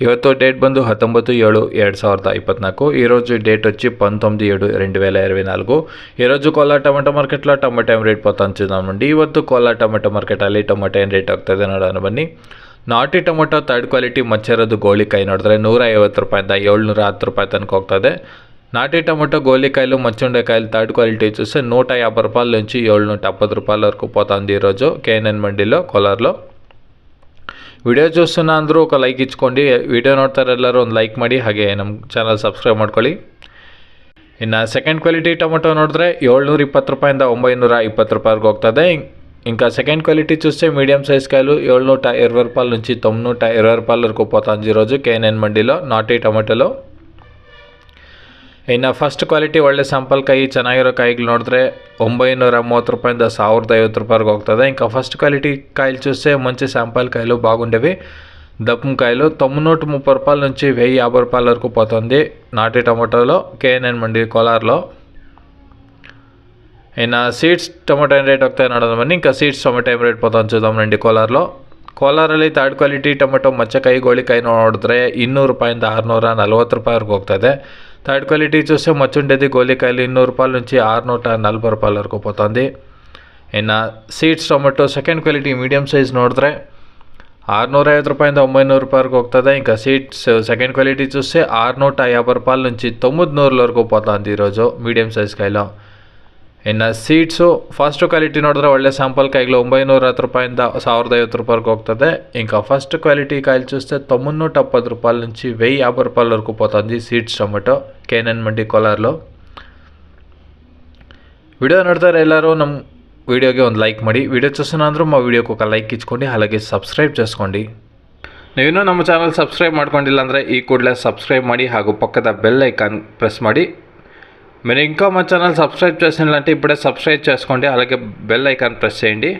ಇವತ್ತು ಡೇಟ್ ಬಂದು ಹತ್ತೊಂಬತ್ತು ಏಳು ಎರಡು ಸಾವಿರದ ಇಪ್ಪತ್ನಾಲ್ಕು ఈరోజు డేట్ వచ్చి పంతొమ్మిది ఏడు రెండు వేల ఇరవై నాలుగు ఈరోజు ಕೋಲಾರ ಟೊಮೆಟೊ ಮಾರ್ಕೆಟ್ಲ ಟೊಮೆಟೊ ರೇಟ್ ಪತ್ತೊಂದು ಅಂಡಿ ಇವತ್ತು ಕೋಲಾರ ಟೊಮೆಟೊ ಮಾರ್ಕೆಟಲ್ಲಿ ಟೊಮೆಟೊ ಏನು ರೇಟ್ ಆಗ್ತದೆ ನೋಡೋಣ ಬನ್ನಿ ನಾಟಿ ಟೊಮೆಟೊ ಥರ್ಡ್ ಕ್ವಾಲಿಟಿ ಮಚ್ಚಿರೋದು ಗೋಳಿಕಾಯಿ ನೋಡಿದ್ರೆ ನೂರ ಐವತ್ತು ರೂಪಾಯಿಂದ ಏಳ್ನೂರ ಹತ್ತು ರೂಪಾಯಿ ತನಕ ಹೋಗ್ತದೆ నాటి టమాటో గోలికాయలు మచ్చుండకాయలు థర్డ్ క్వాలిటీ చూస్తే నూట యాభై రూపాయల నుంచి ఏడు నూట రూపాయల వరకు పోతుంది ఈరోజు కేఎన్ఎన్ మండీలో కోలార్లో ವಿಡಿಯೋ చూస్తున్నా ಅಂದರೂ ఒక ಲೈಕ್ ಇಚ್ಕೊಂಡು ವಿಡಿಯೋ ನೋಡ್ತಾರೆಲ್ಲರೂ ಒಂದು ಲೈಕ್ ಮಾಡಿ ಹಾಗೆ ನಮ್ಮ ಚಾನಲ್ ಸಬ್ಸ್ಕ್ರೈಬ್ ಮಾಡ್ಕೊಳ್ಳಿ ಇನ್ನು ಸೆಕೆಂಡ್ ಕ್ವಾಲಿಟಿ ಟೊಮೊಟೊ ನೋಡಿದ್ರೆ ಏಳ್ನೂರ ಇಪ್ಪತ್ತು ರೂಪಾಯಿಂದ ಒಂಬೈನೂರ ಇಪ್ಪತ್ತು రూపాయలకు ಹೋಗ್ತದೆ ఇంకా సెకండ్ క్వాలిటీ చూస్తే మీడియం సైజ్ కాయలు ఏడు నూట ఇరవై రూపాయల నుంచి తొమ్మిది నూట ఇరవై రూపాయల వరకు పోతుంది ఈరోజు కేఎన్ఎన్ మండీలో నాటి టమాటాలో ಇನ್ನು ಫಸ್ಟ್ ಕ್ವಾಲಿಟಿ ಒಳ್ಳೆ ಸಂಪಲ್ ಕಾಯಿ ಚೆನ್ನಾಗಿರೋ ಕಾಯಿಗಳು ನೋಡಿದ್ರೆ ಒಂಬೈನೂರ ಮೂವತ್ತು ರೂಪಾಯಿಂದ ಸಾವಿರದ ಐವತ್ತು ರೂಪಾಯಿಗೆ ಹೋಗ್ತದೆ. ఇంకా ఫస్ట్ క్వాలిటీ కాయలు చూస్తే మంచి శాంపల్ కాయలు బాగుండేవి దప్పం కాయలు తొమ్మిది ముప్పై రూపాయల నుంచి వెయ్యి యాభై రూపాయల వరకు పోతుంది నాటి టమాటోలో కేఎన్ఎన్ మండి కోలార్లో అయినా సీడ్స్ టొమాటో రేట్ ఒకటే నడదామని ఇంకా సీడ్స్ టొమాటో రేట్ పోతాను చూద్దాం రండి కోలార్లో ಕೋಲಾರಲ್ಲಿ ಥರ್ಡ್ ಕ್ವಾಲಿಟಿ ಟೊಮೆಟೊ ಮಚ್ಚ ಕೈಗೋಳಿಕಾಯಿ ನೋಡಿದ್ರೆ ಇನ್ನೂರು ರೂಪಾಯಿಂದ ఆరునూర నలవత్తు రూపాయలకు ಹೋಗ್ತದೆ. థర్డ్ క్వాలిటీ చూస్తే మచ్చుండేది గోలికాయలు ఇన్నూరు రూపాయల నుంచి ఆరునూట నలభై రూపాయల వరకు పోతుంది ಇನ್ನು seeds tomato second quality medium size ನೋಡಿದ್ರೆ ఆరునూరైవತ್ತು రూపాయల ఒంబైనూరు రూపాయలకు వస్తుంది ఇంకా సీట్స్ సెకండ్ క్వాలిటీ చూస్తే ఆరునూట యాభై రూపాయల నుంచి తొమ్మిది నూరుల వరకు పోతుంది ఈరోజు మీడియం సైజ్ కాయలో ಇನ್ನು ಸೀಟ್ಸು ಫಸ್ಟ್ ಕ್ವಾಲಿಟಿ ನೋಡಿದ್ರೆ ಒಳ್ಳೆ ಸ್ಯಾಂಪಲ್ ಕಾಯಿಗಳು ಒಂಬೈನೂರ ಹತ್ತು ರೂಪಾಯಿಂದ ಸಾವಿರದ ಐವತ್ತು ರೂಪಾಯಿಗೆ ಹೋಗ್ತದೆ. ಇಂಕ ಫಸ್ಟ್ ಕ್ವಾಲಿಟಿ కాయలు చూస్తే తొమ్మిది నూట పది రూపాయల నుంచి వెయ్యి యాభై ಪೋತಂದು ಸೀಟ್ಸ್ ಟೊಮೆಟೊ సీడ్స్ టొమాటో కేనన్ ವಿಡಿಯೋ ನೋಡ್ತಾರೆ ಎಲ್ಲರೂ ನಮ್ಮ ವಿಡಿಯೋಗೆ ಒಂದು ಲೈಕ್ ಮಾಡಿ. వీడియో ಅಂದರೂ ನಮ್ಮ ವಿಡಿಯೋಕ್ಕೆ ఒక ಲೈಕ್ ಇಚ್ಕೊಂಡು ಹಾಗೆ ಸಬ್ಸ್ಕ್ರೈಬ್ చేసుకోండి ನೀವಿನ್ನೂ ನಮ್ಮ ಚಾನಲ್ ಸಬ್ಸ್ಕ್ರೈಬ್ ಮಾಡ್ಕೊಂಡಿಲ್ಲ ಅಂದರೆ ಈ ಕೂಡಲೇ ಸಬ್ಸ್ಕ್ರೈಬ್ ಮಾಡಿ ಹಾಗೂ ಪಕ್ಕದ ಬೆಲ್ ಐಕಾನ್ ಪ್ರೆಸ್ ಮಾಡಿ. మీరు ఇంకా మా ఛానల్ సబ్స్క్రైబ్ చేసినట్లంటే ఇప్పుడే సబ్స్క్రైబ్ చేసుకోండి. అలాగే బెల్ ఐకాన్ ప్రెస్ చేయండి.